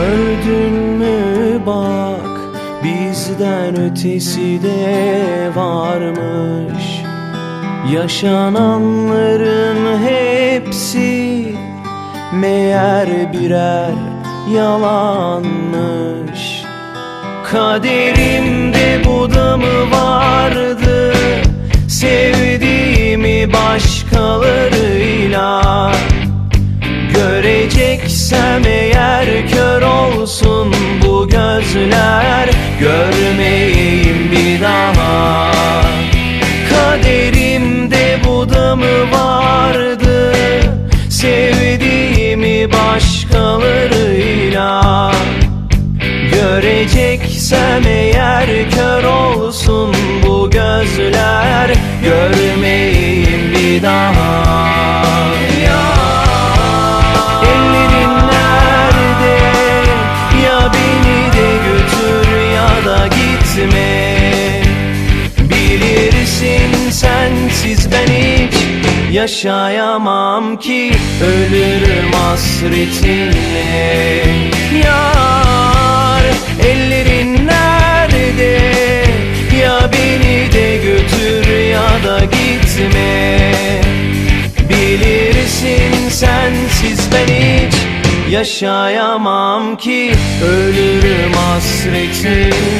Gördün mü? Bak bizden ötesi de varmış. Yaşananların hepsi meğer birer yalanmış. Kaderimde bu da mı vardı? Sevdiğimi başkalarıyla Göreceksem eğer Göreceksem eğer kör olsun bu gözler Görmeyeyim bir daha. Ellerin nerede? Ya beni de götür ya da gitme. Bilirsin sensiz ben hiç Yaşayamam ki ölürüm hasretinle gitme Bilirsin sensiz ben hiç Yaşayamam ki. Ölürüm hasretinle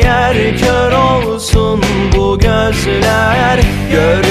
gözler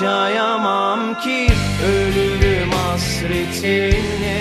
Yaşayamam ki ölürüm hasretinle